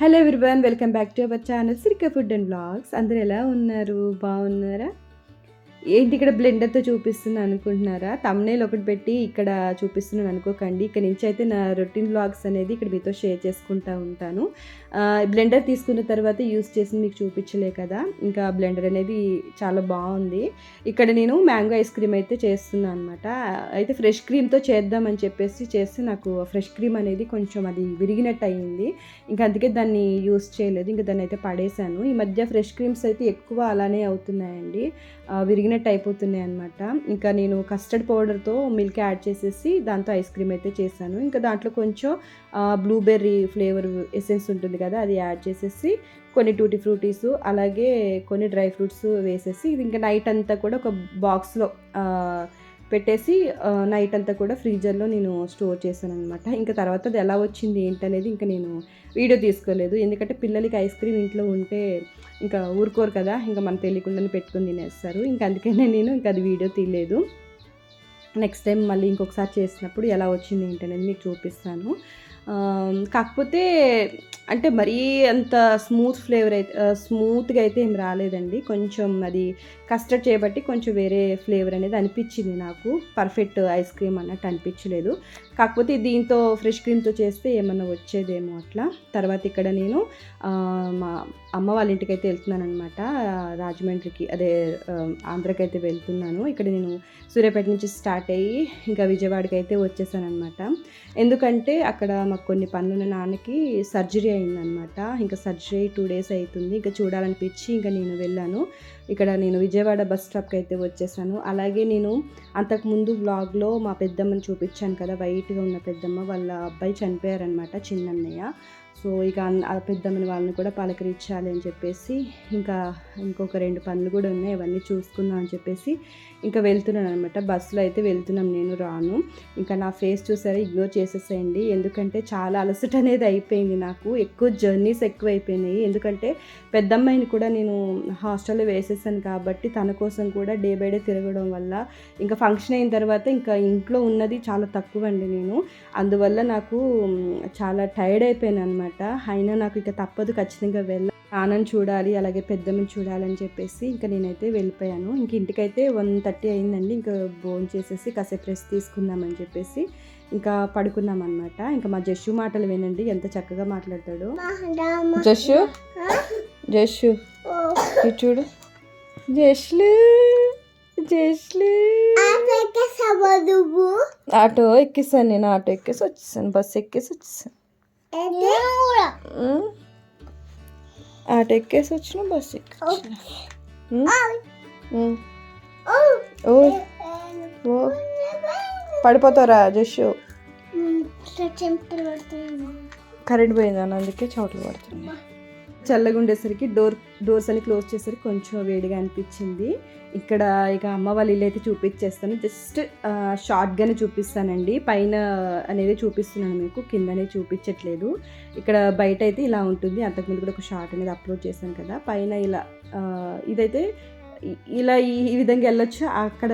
Hello everyone welcome back to our channel Sirika food and blogs అందరు ఎలా ఉన్నారు? బాగున్నారా? ఏంటి ఇక్కడ బ్లెండర్తో చూపిస్తున్నా అనుకుంటున్నారా? తమ్నేల్ ఒకటి పెట్టి ఇక్కడ చూపిస్తున్నాను అనుకోకండి. ఇక్కడ నుంచి అయితే నా రొటీన్ బ్లాగ్స్ అనేది ఇక్కడ మీతో షేర్ చేసుకుంటా ఉంటాను. బ్లెండర్ తీసుకున్న తర్వాత యూస్ చేసి మీకు చూపించలే కదా. ఇంకా బ్లెండర్ అనేది చాలా బాగుంది. ఇక్కడ నేను మ్యాంగో ఐస్ క్రీమ్ అయితే చేస్తున్నాను అనమాట అయితే ఫ్రెష్ క్రీమ్తో చేద్దామని చెప్పేసి చేస్తే నాకు ఫ్రెష్ క్రీమ్ అనేది కొంచెం అది విరిగినట్టు అయింది. ఇంకా అందుకే దాన్ని యూస్ చేయలేదు. ఇంకా దాన్ని అయితే పడేశాను ఈ మధ్య ఫ్రెష్ క్రీమ్స్ అయితే ఎక్కువ అలానే అవుతున్నాయండి. విరిగినట్టు అయిపోతున్నాయి అనమాట ఇంకా నేను కస్టర్డ్ పౌడర్తో మిల్క్ యాడ్ చేసేసి దాంతో ఐస్ క్రీమ్ అయితే చేశాను. ఇంకా దాంట్లో కొంచెం బ్లూబెర్రీ ఫ్లేవర్ ఎసెన్స్ ఉంటుంది కదా అది యాడ్ చేసేసి కొన్ని టూటీ ఫ్రూటీస్ అలాగే కొన్ని డ్రై ఫ్రూట్స్ వేసేసి ఇది ఇంకా నైట్ అంతా కూడా ఒక బాక్స్లో పెట్టేసి నైట్ అంతా కూడా ఫ్రీజర్లో నేను స్టోర్ చేశాను అనమాట ఇంకా తర్వాత అది ఎలా వచ్చింది ఏంటనేది ఇంకా నేను వీడియో తీసుకోలేదు. ఎందుకంటే పిల్లలకి ఐస్ క్రీమ్ ఇంట్లో ఉంటే ఇంకా ఊరుకోరు కదా ఇంకా మన తెలియకుండానే పెట్టుకుని తినేస్తారు. ఇంకా అందుకనే నేను ఇంకా అది వీడియో తీయలేదు. నెక్స్ట్ టైం మళ్ళీ ఇంకొకసారి చేసినప్పుడు ఎలా వచ్చింది ఏంటనేది మీకు చూపిస్తాను. కాకపోతే అంటే మరీ అంత స్మూత్ ఫ్లేవర్ అయితే స్మూత్గా అయితే ఏం రాలేదండి. కొంచెం అది కస్టర్డ్ చేయబట్టి కొంచెం వేరే ఫ్లేవర్ అనేది అనిపించింది నాకు. పర్ఫెక్ట్ ఐస్ క్రీమ్ అన్నట్టు అనిపించలేదు. కాకపోతే దీంతో ఫ్రెష్ క్రీమ్తో చేస్తే ఏమన్నా వచ్చేదేమో అట్లా. తర్వాత ఇక్కడ నేను మా అమ్మ వాళ్ళ ఇంటికి అయితే వెళ్తున్నాను అనమాట రాజమండ్రికి అదే ఆంధ్రకి అయితే వెళ్తున్నాను. ఇక్కడ నేను సూర్యాపేట నుంచి స్టార్ట్ అయ్యి ఇంకా విజయవాడకి అయితే వచ్చేసాను అనమాట ఎందుకంటే అక్కడ మాకు కొన్ని పనులున్న నాన్నకి సర్జరీ అయిందనమాట ఇంకా సర్జరీ టూ డేస్ అవుతుంది ఇంకా చూడాలనిపించి ఇంకా నేను వెళ్ళాను. ఇక్కడ నేను విజయవాడ బస్ స్టాప్కి అయితే వచ్చేసాను. అలాగే నేను అంతకుముందు వ్లాగ్లో మా పెద్దమ్మని చూపించాను కదా వైట్గా ఉన్న పెద్దమ్మ వాళ్ళ అబ్బాయి చనిపోయారనమాట చిన్నన్నయ్య. సో ఇక ఆ పెద్దమ్మని వాళ్ళని కూడా పలకరించాలి అని చెప్పేసి ఇంకా ఇంకొక రెండు పనులు కూడా ఉన్నాయి అవన్నీ చూసుకుందాం అని చెప్పేసి ఇంకా వెళ్తున్నాను అనమాట బస్సులో అయితే వెళ్తున్నాం నేను రాను. ఇంకా నా ఫేస్ చూసారా ఇగ్నోర్ చేసేసేయండి. ఎందుకంటే చాలా అలసట అనేది అయిపోయింది నాకు. ఎక్కువ జర్నీస్ ఎక్కువ అయిపోయినాయి ఎందుకంటే పెద్దమ్మాయిని కూడా నేను హాస్టల్లో వేసేసాను కాబట్టి తన కోసం కూడా డే బై డే తిరగడం వల్ల ఇంకా ఫంక్షన్ అయిన తర్వాత ఇంకా ఇంట్లో ఉన్నది చాలా తక్కువ అండి నేను. అందువల్ల నాకు చాలా టైర్డ్ అయిపోయాను అనమాట అయినా నాకు ఇక తప్పదు ఖచ్చితంగా వెళ్ళ నాన్నని చూడాలి అలాగే పెద్దమ్మని చూడాలని చెప్పేసి ఇంకా నేనైతే వెళ్ళిపోయాను. ఇంక ఇంటికైతే వన్ థర్టీ అయిందండి. ఇంకా భోజనం చేసేసి కాసేపు రెస్ట్ తీసుకుందామని చెప్పేసి ఇంకా పడుకున్నాం అనమాట ఇంకా మా జస్సు మాటలు వినండి ఎంత చక్కగా మాట్లాడతాడు. జస్సు జస్సు చూడు. జస్లు జస్లు ఆటో ఎక్కిస్తాను నేను ఆటో ఎక్కేసి వచ్చేసాను బస్సు ఎక్కేసి వచ్చేసాను. ఆటో ఎక్కేసి వచ్చిన బస్సు. ఉమ్. ఓ. ఓ. పడిపోతారా జస్సు కరెంట్ పోయిందని అందుకే చోట్ల పడుతుంది చల్లగా ఉండేసరికి డోర్ డోర్స్ అని క్లోజ్ చేసరికి కొంచెం వేడిగా అనిపించింది. ఇక్కడ ఇక అమ్మ వాళ్ళ ఇల్లు అయితే చూపించేస్తాను. జస్ట్ షార్ట్గానే చూపిస్తానండి. పైన అనేది చూపిస్తున్నాను మీకు కిందనే చూపించట్లేదు. ఇక్కడ బయట అయితే ఇలా ఉంటుంది. అంతకుముందు కూడా ఒక షార్ట్ అనేది అప్లోడ్ చేశాను కదా. పైన ఇలా ఇదైతే ఇలా ఈ విధంగా వెళ్ళొచ్చు. అక్కడ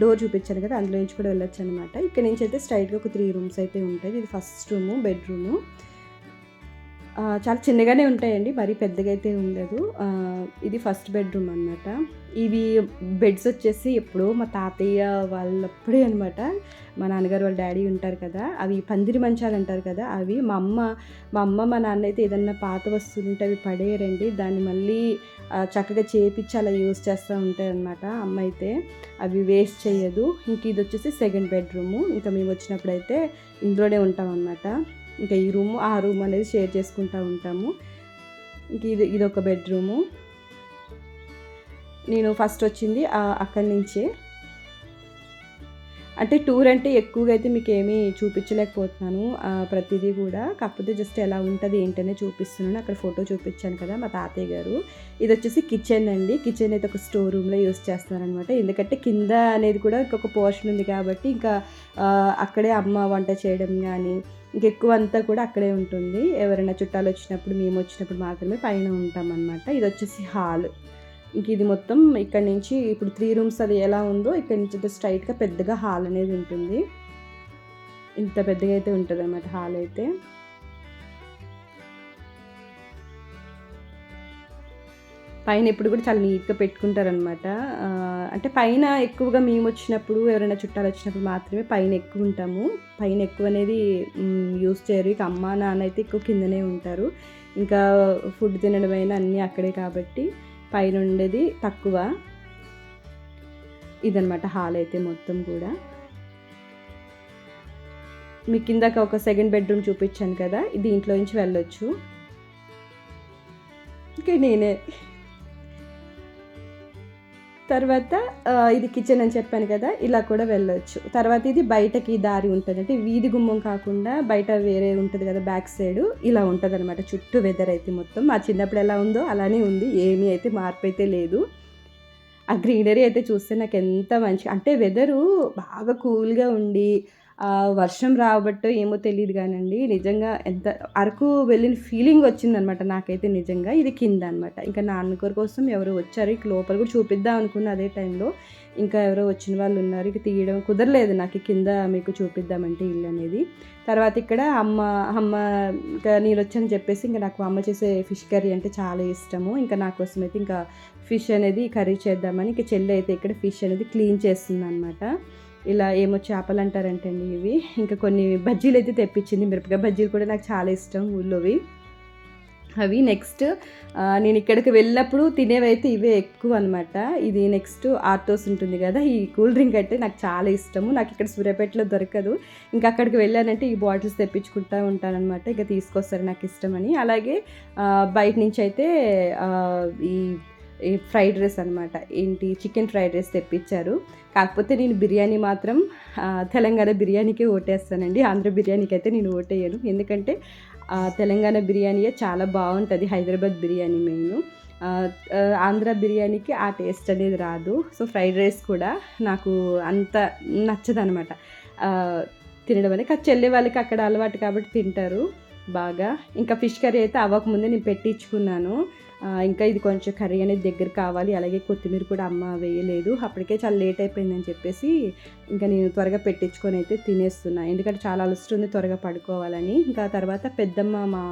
డోర్ చూపించాను కదా అందులో నుంచి కూడా వెళ్ళొచ్చు అనమాట ఇక్కడ నుంచి అయితే స్ట్రైట్గా ఒక త్రీ రూమ్స్ అయితే ఉంటాయి. ఇది ఫస్ట్ రూము బెడ్రూము. చాలా చిన్నగానే ఉంటాయండి మరీ పెద్దగా అయితే ఉండదు ఇది ఫస్ట్ బెడ్రూమ్ అనమాట ఇవి బెడ్స్ వచ్చేసి ఎప్పుడో మా తాతయ్య వాళ్ళప్పుడే అనమాట మా నాన్నగారు వాళ్ళ డాడీ ఉంటారు కదా అవి పందిరి మంచాలు అంటారు కదా అవి మా అమ్మ మా అమ్మ మా నాన్న అయితే ఏదన్నా పాత వస్తువులు ఉంటే అవి పడేయరండి. దాన్ని మళ్ళీ చక్కగా చేపించి అలా యూజ్ చేస్తూ ఉంటాయి అనమాట అమ్మ అయితే. అవి వేస్ట్ చేయదు. ఇంక ఇది వచ్చేసి సెకండ్ బెడ్రూము. ఇంకా మేము వచ్చినప్పుడు అయితే ఇందులోనే ఉంటాం అనమాట ఇంకా ఈ రూము ఆ రూమ్ అనేది షేర్ చేసుకుంటూ ఉంటాము. ఇంక ఇది ఇది ఒక బెడ్రూము. నేను ఫస్ట్ వచ్చింది అక్కడి నుంచే. అంటే టూర్ అంటే ఎక్కువగా అయితే మీకు ఏమీ చూపించలేకపోతున్నాను ప్రతిదీ కూడా. కాకపోతే జస్ట్ ఎలా ఉంటుంది ఏంటనే చూపిస్తున్నాను. అక్కడ ఫోటో చూపించాను కదా మా తాతయ్య గారు. ఇది వచ్చేసి కిచెన్ అండి. కిచెన్ అయితే ఒక స్టోర్ రూమ్లో యూస్ చేస్తున్నారనమాట ఎందుకంటే కింద అనేది కూడా ఇంకొక పోర్షన్ ఉంది కాబట్టి ఇంకా అక్కడే అమ్మ వంట చేయడం కానీ ఇంకెక్కువ అంతా కూడా అక్కడే ఉంటుంది. ఎవరైనా చుట్టాలు వచ్చినప్పుడు మేము వచ్చినప్పుడు మాత్రమే పైన ఉంటామన్నమాట. ఇది వచ్చేసి హాల్. ఇంక ఇది మొత్తం ఇక్కడ నుంచి ఇప్పుడు త్రీ రూమ్స్ అది ఎలా ఉందో ఇక్కడ నుంచి స్ట్రైట్గా పెద్దగా హాల్ అనేది ఉంటుంది. ఇంత పెద్దగా అయితే ఉంటుంది అనమాట హాల్ అయితే. పైన ఎప్పుడు కూడా చాలా నీట్గా పెట్టుకుంటారనమాట అంటే పైన ఎక్కువగా మేము వచ్చినప్పుడు ఎవరైనా చుట్టాలు వచ్చినప్పుడు మాత్రమే పైన ఎక్కువ ఉంటాము. పైన ఎక్కువ అనేది యూస్ చేయరు. ఇక అమ్మ నాన్న అయితే ఎక్కువ కిందనే ఉంటారు. ఇంకా ఫుడ్ తినడం అయినా అన్నీ అక్కడే కాబట్టి. పైన ఉండేది తక్కువ. ఇదనమాట హాల్ అయితే మొత్తం కూడా. మీ కిందకి ఒక సెకండ్ బెడ్రూమ్ చూపించాను కదా దీంట్లో నుంచి వెళ్ళొచ్చు. ఇంకా నేనే తర్వాత ఇది కిచెన్ అని చెప్పాను కదా ఇలా కూడా వెళ్ళొచ్చు. తర్వాత ఇది బయటకి దారి ఉంటుంది. అంటే వీధి గుమ్మం కాకుండా బయట వేరే ఉంటుంది కదా బ్యాక్ సైడ్ ఇలా ఉంటుంది అనమాట చుట్టూ వెదర్ అయితే మొత్తం. మా చిన్నప్పుడు ఎలా ఉందో అలానే ఉంది. ఏమీ అయితే మార్పు అయితే లేదు. ఆ గ్రీనరీ అయితే చూస్తే నాకు ఎంత మంచి అంటే వెదరు బాగా కూల్గా ఉండి వర్షం రాబట్టో ఏమో తెలియదు కానండి. నిజంగా ఎంత అరకు వెళ్ళిన ఫీలింగ్ వచ్చిందనమాట నాకైతే నిజంగా. ఇది కింద అనమాట ఇంకా నాన్నగారి కోసం ఎవరు వచ్చారు. ఇక లోపల కూడా చూపిద్దాం అనుకున్న అదే టైంలో ఇంకా ఎవరో వచ్చిన వాళ్ళు ఉన్నారు. ఇక తీయడం కుదరలేదు నాకు. కింద మీకు చూపిద్దామంటే ఇల్లు అనేది. తర్వాత ఇక్కడ అమ్మ అమ్మ ఇంకా నేను వచ్చని చెప్పేసి ఇంకా నాకు అమ్మ చేసే ఫిష్ కర్రీ అంటే చాలా ఇష్టము. ఇంకా నా కోసం అయితే ఇంకా ఫిష్ అనేది కర్రీ చేద్దామని. ఇంకా చెల్లి అయితే ఇక్కడ ఫిష్ అనేది క్లీన్ చేస్తుంది అనమాట ఇలా ఏమో చేపలు అంటారంటే అండి ఇవి. ఇంకా కొన్ని బజ్జీలు అయితే తెప్పించింది మిరపకాయ బజ్జీలు కూడా నాకు చాలా ఇష్టం ఊళ్ళోవి. అవి నెక్స్ట్ నేను ఇక్కడికి వెళ్ళినప్పుడు తినేవైతే ఇవే ఎక్కువ అనమాట ఇది నెక్స్ట్ ఆర్తోస్ ఉంటుంది కదా ఈ కూల్ డ్రింక్ అంటే నాకు చాలా ఇష్టము. నాకు ఇక్కడ సూర్యాపేటలో దొరకదు. ఇంకా అక్కడికి వెళ్ళానంటే ఈ బాటిల్స్ తెప్పించుకుంటూ ఉంటానన్నమాట. ఇక తీసుకొస్తారు నాకు ఇష్టమని. అలాగే బయట నుంచి అయితే ఈ ఫ్రైడ్ రైస్ అనమాట ఏంటి? చికెన్ ఫ్రైడ్ రైస్ తెప్పించారు. కాకపోతే నేను బిర్యానీ మాత్రం తెలంగాణ బిర్యానీకే ఓటేస్తానండి. ఆంధ్ర బిర్యానీకి అయితే నేను ఓటేయను. ఎందుకంటే తెలంగాణ బిర్యానీయే చాలా బాగుంటుంది. హైదరాబాద్ బిర్యానీ మెయిన్. ఆంధ్ర బిర్యానీకి ఆ టేస్ట్ అనేది రాదు. సో ఫ్రైడ్ రైస్ కూడా నాకు అంత నచ్చదనమాట తినడం అనేది. చెల్లె వాళ్ళకి అక్కడ అలవాటు కాబట్టి తింటారు బాగా. ఇంకా ఫిష్ కర్రీ అయితే అవ్వకముందే నేను పెట్టించుకున్నాను. ఇంకా ఇది కొంచెం కర్రీ అనేది దగ్గర కావాలి. అలాగే కొత్తిమీర కూడా అమ్మ వేయలేదు. అప్పటికే చాలా లేట్ అయిపోయిందని చెప్పేసి ఇంకా నేను త్వరగా పెట్టించుకొని అయితే తినేస్తున్నా. ఎందుకంటే చాలా అలస్తుంది త్వరగా పడుకోవాలని. ఇంకా తర్వాత పెద్దమ్మ మా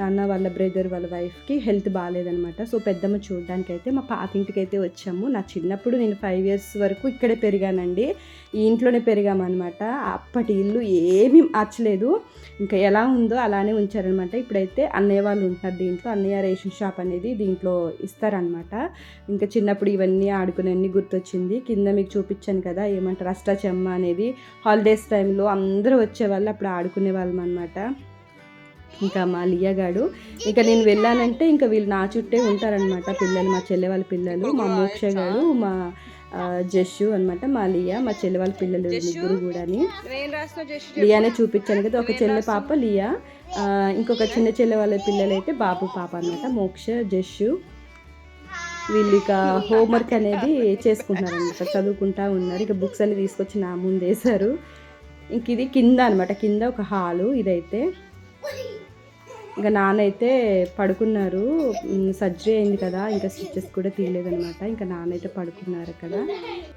నాన్న వాళ్ళ బ్రదర్ వాళ్ళ వైఫ్కి హెల్త్ బాగాలేదనమాట సో పెద్దమ్మ చూడడానికి అయితే మా పాతింటికి అయితే వచ్చాము. నా చిన్నప్పుడు నేను ఫైవ్ ఇయర్స్ వరకు ఇక్కడే పెరిగానండి. ఈ ఇంట్లోనే పెరిగామన్నమాట. అప్పటి ఇల్లు ఏమీ మార్చలేదు. ఇంకా ఎలా ఉందో అలానే ఉంచారనమాట ఇప్పుడైతే అన్నయ్య వాళ్ళు ఉంటారు దీంట్లో. అన్నయ్య రేషన్ షాప్ అనేది దీంట్లో ఇస్తారనమాట ఇంకా చిన్నప్పుడు ఇవన్నీ ఆడుకునేవన్నీ గుర్తొచ్చింది. కింద మీకు చూపించాను కదా ఏమంటారు అష్టాచెమ్మ అనేది హాలిడేస్ టైంలో అందరూ వచ్చేవాళ్ళు అప్పుడు ఆడుకునే వాళ్ళం అనమాట ఇంకా మా లియగాడు ఇంకా నేను వెళ్ళానంటే ఇంకా వీళ్ళు నా చుట్టే ఉంటారనమాట పిల్లలు మా చెల్లె వాళ్ళ పిల్లలు మా మోక్షగాడు మా జస్సు అనమాట మా లియా మా చెల్లె వాళ్ళ పిల్లలు ముగ్గురు కూడా లియానే చూపించాను కదా ఒక చెల్లె పాప లియా. ఇంకొక చిన్న చెల్లె వాళ్ళ పిల్లలు అయితే బాబు పాప అనమాట మోక్ష జస్సు వీళ్ళు ఇక హోంవర్క్ అనేది చేసుకుంటున్నారు అనమాట చదువుకుంటా ఉన్నారు. ఇక బుక్స్ అన్ని తీసుకొచ్చి నా ముందు వేశారు. ఇంక ఇది కింద అనమాట కింద ఒక హాలు ఇదైతే. ఇంకా నాన్న అయితే పడుకున్నారు సర్జరీ అయింది కదా ఇంకా స్టిచ్చెస్ కూడా తీయలేదనమాట ఇంకా నాన్న అయితే పడుకున్నారు అక్కడ.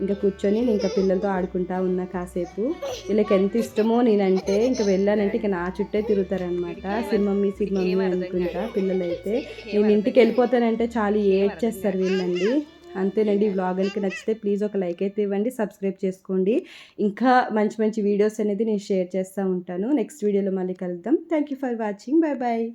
ఇంకా కూర్చొని ఇంకా పిల్లలతో ఆడుకుంటా ఉన్నా కాసేపు. వీళ్ళకి ఎంత ఇష్టమో నేనంటే ఇంకా వెళ్ళానంటే ఇంకా నా చుట్టే తిరుగుతారనమాట సిమ్మమ్మి సిమ్మమ్మి అనుకుంటా పిల్లలైతే. నేను ఇంటికి వెళ్ళిపోతానంటే చాలు ఏడ్చేస్తారు వీళ్ళండి. అంతేనండి. ఈ వ్లాగ్ కనుక నచ్చితే ప్లీజ్ ఒక లైక్ అయితే ఇవ్వండి సబ్స్క్రైబ్ చేసుకోండి. ఇంకా మంచి మంచి వీడియోస్ అనేది నేను షేర్ చేస్తూ ఉంటాను. నెక్స్ట్ వీడియోలో మళ్ళీ కలుద్దాం. Thank you for watching. Bye bye